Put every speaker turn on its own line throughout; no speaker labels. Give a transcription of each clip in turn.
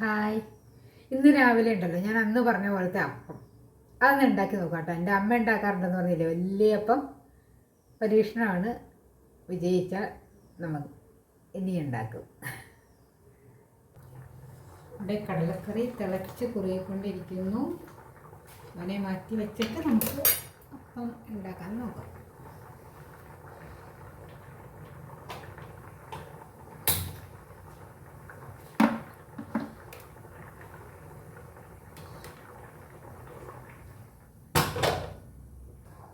Hi. ഇന്ന് രാവിലെ ഉണ്ടല്ലോ. ഞാൻ അന്ന് പറഞ്ഞ പോലത്തെ അപ്പം. അതൊന്ന് ഉണ്ടാക്കി നോക്കാം കേട്ടോ എന്റെ അമ്മ ഉണ്ടാക്കാറുണ്ടെന്ന് പറഞ്ഞില്ലേ? വലിയ അപ്പം പരീക്ഷണമാണ്. വിജയിച്ചാൽ നമ്മൾ ഇനി ഉണ്ടാക്കും. ഇവിടെ കടലക്കറി തിളച്ച് കുറുകിക്കൊണ്ടിരിക്കുന്നു. അവനെ മാറ്റി വെച്ചിട്ട് നമുക്ക് അപ്പം ഉണ്ടാക്കാൻ നോക്കാം.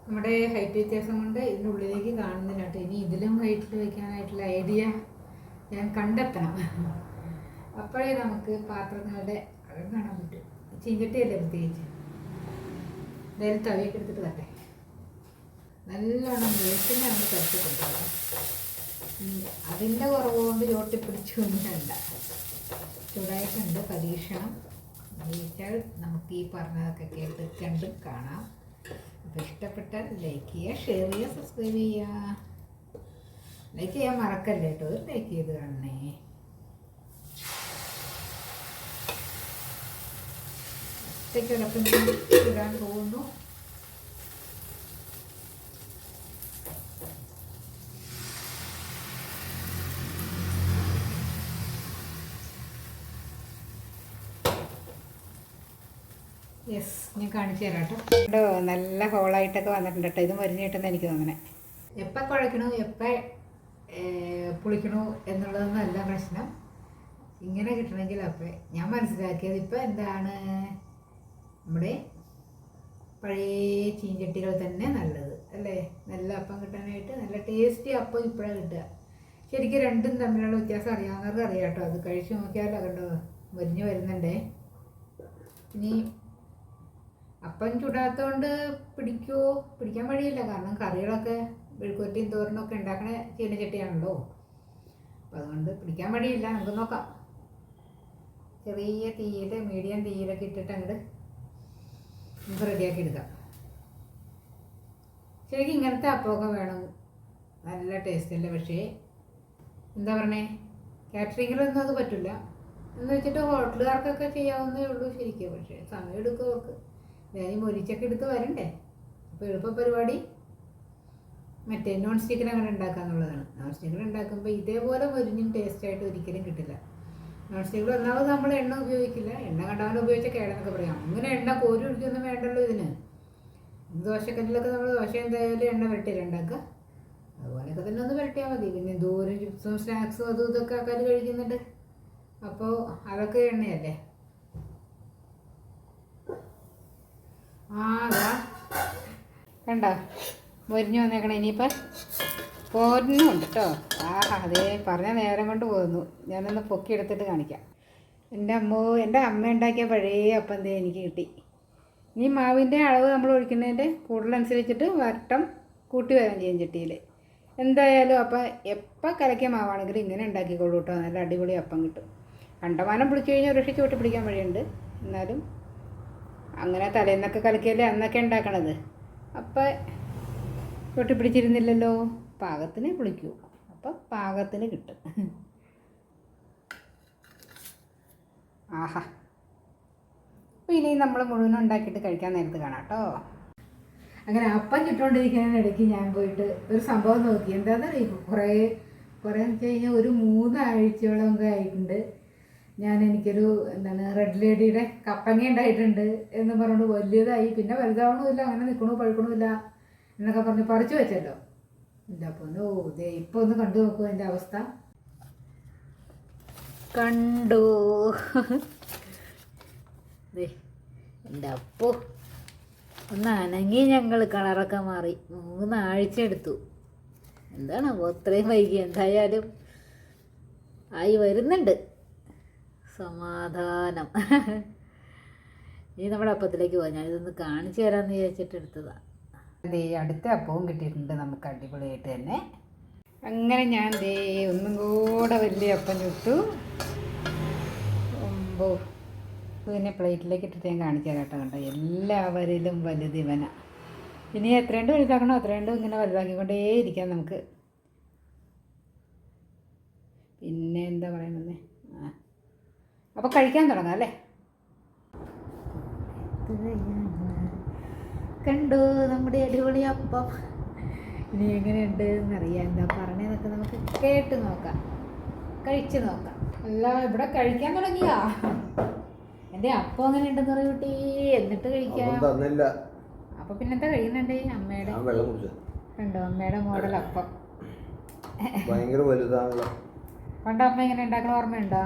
നമ്മുടെ ഹൈറ്റ് വ്യത്യാസം കൊണ്ട് ഇതിന്റെ ഉള്ളിലേക്ക് കാണുന്നില്ല കേട്ടോ. ഇനി ഇതിലും ഹൈറ്റിൽ വയ്ക്കാനായിട്ടുള്ള ഐഡിയ ഞാൻ കണ്ടെത്തണം. അപ്പോഴേ നമുക്ക് പാത്രങ്ങളുടെ അകം കാണാൻ പറ്റും. ചീങ്കട്ടിയല്ലേ പ്രത്യേകിച്ച്? എന്തായാലും തവിയൊക്കെ എടുത്തിട്ട് തട്ടെ നല്ലോണം വെളിച്ചെണ്ണ നമ്മൾ തട്ടി കൊടുക്കണം അതിന്റെ കുറവ് കൊണ്ട് ചോട്ടിപ്പിടിച്ചു ഒന്നുമല്ല ചൂടായിട്ടുണ്ട്. പരീക്ഷണം. ജയിച്ചാൽ നമുക്ക് ഈ പറഞ്ഞതൊക്കെ കേട്ട് കണ്ടും കാണാം. അപ്പോൾ ഇഷ്ടപ്പെട്ടാൽ ലൈക്ക് ചെയ്യുക ഷെയർ ചെയ്യുക സബ്സ്ക്രൈബ് ചെയ്യുക. ലൈക്ക് ചെയ്യാൻ മറക്കല്ലേ കേട്ടോ? ലൈക്ക് ചെയ്ത് കാണണേ. ഒറ്റയ്ക്കൊരപ്പം ഇടാൻ പോകുന്നു യെസ് ഞാൻ കാണിച്ചു തരാം കേട്ടോ നല്ല ഹോളായിട്ടൊക്കെ വന്നിട്ടുണ്ട് കേട്ടോ ഇത് മരുന്ന് കിട്ടുന്ന എനിക്ക് തോന്നണേ. എപ്പോൾ കുഴക്കണു എപ്പോൾ പുളിക്കണു എന്നുള്ളതൊന്നല്ല പ്രശ്നം. ഇങ്ങനെ കിട്ടണമെങ്കിൽ അപ്പം ഞാൻ മനസ്സിലാക്കിയത് ഇപ്പോൾ എന്താണ്? നമ്മുടെ പഴയ ചീഞ്ചട്ടികൾ തന്നെ നല്ലത് അല്ലേ? നല്ല അപ്പം കിട്ടാനായിട്ട് നല്ല ടേസ്റ്റി അപ്പം ഇപ്പോഴാണ് കിട്ടുക. ശരിക്കും രണ്ടും തമ്മിലുള്ള വ്യത്യാസം അറിയാവുന്നവർക്ക് അറിയാം കേട്ടോ അത് കഴിച്ചു നോക്കിയാലോ കണ്ടോ? മുരിഞ്ഞ് വരുന്നുണ്ടേ. ഇനി അപ്പം ചുടാത്തതുകൊണ്ട് പിടിക്കുമോ പിടിക്കാൻ വഴിയില്ല. കാരണം കറികളൊക്കെ മെഴുക്കുവരട്ടിയും തോരനൊക്കെ ഉണ്ടാക്കണ ചീനച്ചട്ടിയാണല്ലോ അപ്പം അതുകൊണ്ട് പിടിക്കാൻ വഴിയില്ല. നമുക്ക് നോക്കാം. ചെറിയ തീയിൽ മീഡിയം തീയിലൊക്കെ ഇട്ടിട്ട് അങ്ങോട്ട് നമുക്ക് റെഡിയാക്കി എടുക്കാം. ശരിക്കും ഇങ്ങനത്തെ അപ്പമൊക്കെ വേണം. നല്ല ടേസ്റ്റ് അല്ലേ? പക്ഷേ എന്താ പറയണേ കാറ്ററിങ്ങിലൊന്നും അത് പറ്റില്ല. എന്ന് വെച്ചിട്ട് ഹോട്ടലുകാർക്കൊക്കെ ചെയ്യാവുന്നേ ഉള്ളൂ ശരിക്കും. പക്ഷേ സമയം എടുക്കും അവർക്ക്. ഞാൻ ഈ മൊരിച്ചൊക്കെ എടുത്ത് വരണ്ടേ? അപ്പോൾ എളുപ്പ പരിപാടി. മറ്റേ നോൺ സ്റ്റിക്കിന് അങ്ങനെ ഉണ്ടാക്കാന്നുള്ളതാണ് നോൺ സ്റ്റിക്കിൽ ഉണ്ടാക്കുമ്പോൾ ഇതേപോലെ മൊരിഞ്ഞും ടേസ്റ്റായിട്ട് ഒരിക്കലും കിട്ടില്ല. നോൺ സ്റ്റിക്കിൽ ഒന്നാമത് നമ്മൾ എണ്ണ ഉപയോഗിക്കില്ല. എണ്ണ കണ്ടാലും ഉപയോഗിച്ച കേടെന്നൊക്കെ പറയാം. അങ്ങനെ എണ്ണ കോരി ഒഴിക്കൊന്നും വേണ്ടല്ലോ ഇതിന്. ദോശക്കല്ലിലൊക്കെ നമ്മൾ ദോശ എന്തായാലും എണ്ണ വരട്ടില്ല ഉണ്ടാക്കുക? അതുപോലെയൊക്കെ തന്നെ ഒന്ന് വരട്ടിയാൽ മതി. പിന്നെ ദൂരം ചിപ്സും സ്നാക്സും അതും ഇതൊക്കെ ആൾക്കാർ കഴിക്കുന്നുണ്ട്. അപ്പോൾ അതൊക്കെ എണ്ണയല്ലേ? ആ അതാ കണ്ടോ? മൊരിഞ്ഞു വന്നേക്കണേ ഇനിയിപ്പം. പോരുന്നുണ്ട് കേട്ടോ ആഹാ അതേ പറഞ്ഞ നേരം കൊണ്ട് പോകുന്നു. ഞാനൊന്ന് പൊക്കി എടുത്തിട്ട് കാണിക്കാം. എന്റെ അമ്മ എന്റെ അമ്മ ഉണ്ടാക്കിയ പഴയ അപ്പം എന്തേ എനിക്ക് കിട്ടി. ഇനി മാവിന്റെ അളവ് നമ്മൾ ഒഴിക്കുന്നതിന്റെ കൂടുതലനുസരിച്ചിട്ട് വട്ടം കൂട്ടി വരാൻ ചെയ്യും ചട്ടിയിൽ. എന്തായാലും അപ്പം എപ്പോൾ കലക്കിയ മാവാണെങ്കിലും ഇങ്ങനെ ഉണ്ടാക്കിക്കോളൂ കേട്ടോ നല്ല അടിപൊളി അപ്പം കിട്ടും. കണ്ടമാനം പിടിച്ചു കഴിഞ്ഞാൽ ഒരു ചൂട്ടി പിടിക്കാൻ വഴിയുണ്ട്. എന്നാലും അങ്ങനെ തലേന്നൊക്കെ കലക്കിയല്ലേ അന്നൊക്കെ ഉണ്ടാക്കണത്. അപ്പം ചൂട്ടി പിടിച്ചിരുന്നില്ലല്ലോ പാകത്തിന് കുളിക്കൂ. അപ്പം പാകത്തിന് കിട്ടും. ആഹാ. അപ്പോൾ ഇനി നമ്മൾ മുഴുവൻ ഉണ്ടാക്കിയിട്ട് കഴിക്കാൻ നേരത്ത് കാണാം കേട്ടോ. അങ്ങനെ അപ്പം ചുട്ടുകൊണ്ടിരിക്കുന്ന ഇടയ്ക്ക് ഞാൻ പോയിട്ട് ഒരു സംഭവം നോക്കി. എന്താണെന്ന് കുറേ കുറേ എന്ന് വെച്ച് കഴിഞ്ഞാൽ ഒരു മൂന്നാഴ്ചയോളം ഒക്കെ ആയിട്ടുണ്ട്. ഞാൻ എനിക്കൊരു എന്താണ് റെഡ് ലേഡിയുടെ കപ്പങ്ങ ഉണ്ടായിട്ടുണ്ട് എന്ന് പറഞ്ഞുകൊണ്ട് വലിയതായി. പിന്നെ വലുതാവണമില്ല അങ്ങനെ നിൽക്കണു പഴുക്കണമില്ല എന്നൊക്കെ പറഞ്ഞ് പറിച്ചു വെച്ചല്ലോ. എന്റെ അപ്പോൾ ഓ ദേ ഇപ്പോൾ ഒന്ന് കണ്ടു നോക്കൂ എന്റെ അവസ്ഥ. കണ്ടു. എന്റെ അപ്പോ. ഒന്ന് അനങ്ങി ഞങ്ങൾ കളറൊക്കെ മാറി. മൂന്നാഴ്ച എടുത്തു. എന്താണ് അപ്പോൾ ഇത്രയും വൈകി. എന്തായാലും ആയി വരുന്നുണ്ട്. സമാധാനം. ഇനി നമ്മുടെ അപ്പത്തിലേക്ക് പോകാം ഞാനിതൊന്ന് കാണിച്ചു തരാമെന്ന് വിചാരിച്ചിട്ട് എടുത്തതാണ് ദേ അടുത്ത അപ്പവും കിട്ടിയിട്ടുണ്ട് നമുക്ക് അടിപൊളിയായിട്ട് തന്നെ. അങ്ങനെ ഞാൻ ദേ ഒന്നും കൂടെ വലിയ അപ്പം ചുട്ടു. ഒമ്പോ പിന്നെ പ്ലേറ്റിലേക്ക് ഇട്ടിട്ട് ഞാൻ കാണിച്ചു കേട്ടോ കണ്ടോ? എല്ലാവരിലും വലുത് ഇവന. ഇനി എത്രയുണ്ട് വലുതാക്കണോ അത്രയുണ്ട് ഇങ്ങനെ വലുതാക്കിക്കൊണ്ടേ ഇരിക്കാം നമുക്ക്. പിന്നെ എന്താ പറയുന്നത്? അപ്പോൾ കഴിക്കാൻ തുടങ്ങാം അല്ലേ? കണ്ടു നമ്മുടെ അടിപൊളി അപ്പം. ഇനി എങ്ങനെയുണ്ട് എന്നറിയാം. എന്താ പറഞ്ഞതെന്നൊക്കെ നമുക്ക് കേട്ട് നോക്കാം. കഴിച്ചു നോക്കാം. അല്ല ഇവിടെ കഴിക്കാൻ തുടങ്ങിയാ? എന്റെ അപ്പം അങ്ങനെ ഉണ്ടെന്ന് പറയൂ കുട്ടി. എന്നിട്ട് കഴിക്കാം. അപ്പൊ പിന്നെന്താ കഴിയുന്നുണ്ട് അമ്മയുടെ?
ഞാൻ വെള്ളം കുടിച്ചു
കണ്ടോ അമ്മയുടെ മോഡൽ അപ്പം.
ഭയങ്കര വലുതാണല്ലോ.
പണ്ട് അമ്മ ഇങ്ങനെ ഉണ്ടാക്കണ ഓർമ്മയുണ്ടോ?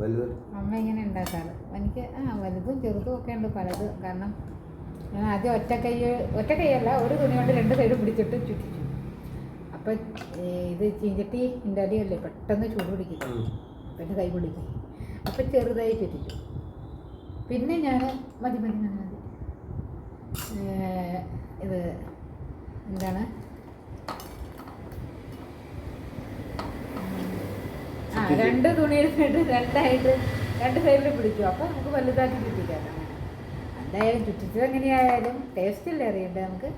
വലുത്?
അമ്മ ഇങ്ങനെ ഉണ്ടാക്കാറ്. എനിക്ക് ആ വലുതും ചെറുതും ഒക്കെ ഉണ്ട് പലത്. കാരണം ഞാൻ ആദ്യം ഒറ്റ കൈ ഒറ്റ കൈയല്ല ഒരു തുണി കൊണ്ട് രണ്ട് സൈഡ് പിടിച്ചിട്ട് ചുറ്റിച്ചു. അപ്പം ഇത് ചീഞ്ചട്ടി ഇണ്ടാടിയല്ലേ പെട്ടെന്ന് ചൂട് പിടിക്കും. പിന്നെ കൈ പിടിക്കും. അപ്പം ചെറുതായി ചുറ്റിച്ചു. പിന്നെ ഞാൻ മതി മതി മതി മതി. ഇത് എന്താണ്? രണ്ട് തുണിയിലിട്ട് രണ്ടായിട്ട് രണ്ട് സൈഡിൽ പിടിച്ചു അപ്പോൾ നമുക്ക് വലുതാക്കി ചുറ്റിക്കാം എന്തായാലും ചുറ്റിച്ചത് എങ്ങനെയായാലും ടേസ്റ്റ് അല്ലേ അറിയണ്ടേ നമുക്ക്?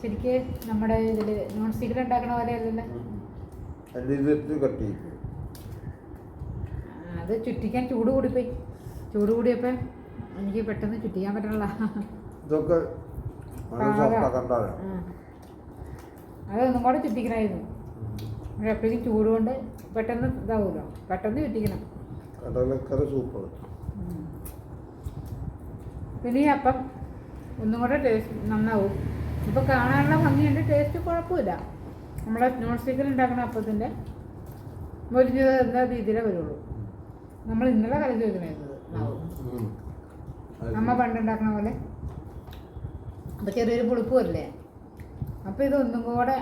ശരിക്ക് നമ്മുടെ ഇതിൽ നോൺ സ്റ്റിക്കിൽ ഉണ്ടാക്കണ പോലെ അല്ലല്ലോ? അത് ചുറ്റിക്കാൻ ചൂട് കൂടിപ്പോയി. ചൂട് കൂടിയപ്പോൾ എനിക്ക് പെട്ടെന്ന് ചുറ്റിക്കാൻ പറ്റണില്ല. അതൊന്നും കൂടെ ചുറ്റിക്കണമായിരുന്നു പക്ഷെ അപ്പോഴേക്കും ചൂട് കൊണ്ട് പെട്ടെന്ന് ഇതാവുമല്ലോ പെട്ടെന്ന് ചുറ്റിക്കണം
കടലക്കറി സൂപ്പർ.
പിന്നെ ഈ അപ്പം ഒന്നും കൂടെ ടേസ്റ്റ് നന്നാവും. ഇപ്പം കാണാനുള്ള ഭംഗിയുണ്ട് ടേസ്റ്റ് കുഴപ്പമില്ല. നമ്മളെ നോൺ സ്റ്റിക്കിൽ ഉണ്ടാക്കുന്ന അപ്പത്തിന്റെ മൊരിഞ്ഞത് എന്താ രീതിയിലേ വരുള്ളൂ. നമ്മൾ ഇന്നലെ കലക്കി വെക്കണത് അമ്മ പണ്ടുണ്ടാക്കണ പോലെ. അപ്പം ചെറിയൊരു പുളിപ്പ് വരില്ലേ അപ്പോൾ ഇതൊന്നും കൂടെ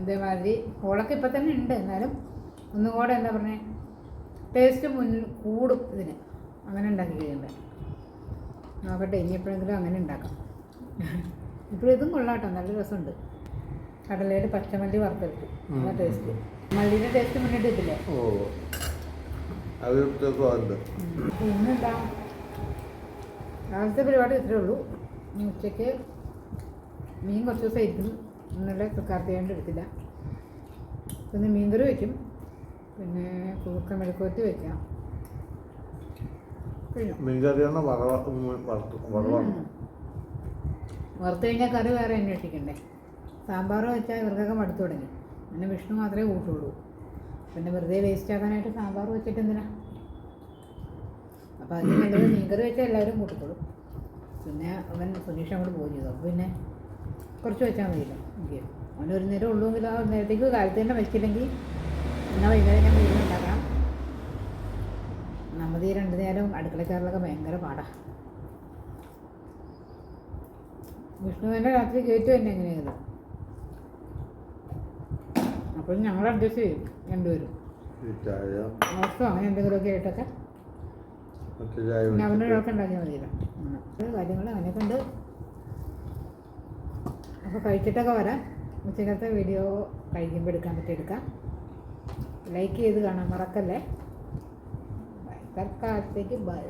ഇതേമാതിരി ഹോളൊക്കെ ഇപ്പം തന്നെ ഉണ്ട്. എന്നാലും ഒന്നും കൂടെ എന്താ പറഞ്ഞത് ടേസ്റ്റ് മുന്നിൽ കൂടും ഇതിന്. അങ്ങനെ ഉണ്ടാക്കി കഴിയുമ്പോൾ നോക്കട്ടെ ഇനി എപ്പോഴെങ്കിലും അങ്ങനെ ഉണ്ടാക്കാം. ഇപ്പോൾ ഇതും കൊള്ളാട്ടോ. നല്ല രസമുണ്ട്. കടലയിൽ പച്ചമല്ലി വറുത്തെടുത്തു. നല്ല ടേസ്റ്റ് മല്ലിയുടെ ടേസ്റ്റ് മുന്നിട്ട് ഇതില്ലേ? പിന്നെന്താ? രാവിലത്തെ പരിപാടി ഇത്രേ ഉള്ളൂ. ഇനി ഉച്ചയ്ക്ക് മീൻ കുറച്ച് ദിവസം ഇരിക്കുന്നു ഇന്നലെ കാർത്തികേണ്ട എടുത്തില്ല. പിന്നെ മീൻകറി വയ്ക്കും പിന്നെ കുറുക്ക മെഴുക്കുവരട്ടി വയ്ക്കാം
മീൻകറിയാണ് വറുത്തു
കഴിഞ്ഞാൽ കറി വേറെ അന്വേഷിക്കണ്ടേ സാമ്പാർ വെച്ചാൽ ഇവർക്കൊക്കെ മടുത്തു തുടങ്ങി. പിന്നെ വിഷ്ണു മാത്രമേ കൂട്ടുള്ളൂ. പിന്നെ വെറുതെ വേസ്റ്റ് ആക്കാനായിട്ട് സാമ്പാർ വെച്ചിട്ട് എന്തിനാ? അപ്പോൾ അതിന് നല്ലത് മീൻകറി വെച്ചാൽ എല്ലാവരും കൂട്ടിക്കോളും പിന്നെ അവൻ സുനീഷ് അങ്ങോട്ട് പോയി ചെയ്തു. പിന്നെ കുറച്ച് വെച്ചാൽ മതിയല്ലോ. ഓക്കെ. അവൻ ഒരു നേരം ഉള്ളൂങ്കിൽ ആ നേരത്തേക്ക് കാലത്ത് തന്നെ വെച്ചില്ലെങ്കിൽ എന്നാൽ വൈകുന്നേരം ഞാൻ വീട്ടിൽ ഉണ്ടാക്കണം നമ്മൾ ഈ രണ്ട് നേരം അടുക്കള കയറലൊക്കെ ഭയങ്കര പാടാണ് വിഷ്ണുവിന്റെ രാത്രി കയറ്റു തന്നെ എങ്ങനെയാണ് അപ്പോൾ ഞങ്ങൾ അഡ്ജസ്റ്റ് ചെയ്യും രണ്ടുപേരും. അവസ്ഥ അങ്ങനെ എന്തെങ്കിലുമൊക്കെ ആയിട്ടൊക്കെ. പിന്നെ
അവന്റെ
ഒരാൾക്ക് ഉണ്ടാക്കിയാൽ മതിയല്ലോ. കാര്യങ്ങൾ അങ്ങനെ ഉണ്ട് അപ്പോൾ കഴിച്ചിട്ടൊക്കെ വരാം. ഉച്ചക്കത്തെ വീഡിയോ കഴിക്കുമ്പോൾ എടുക്കാൻ പറ്റി എടുക്കാം. ലൈക്ക് ചെയ്ത് കാണാൻ മറക്കല്ലേ? തൽക്കാലത്തേക്ക് ബൈ.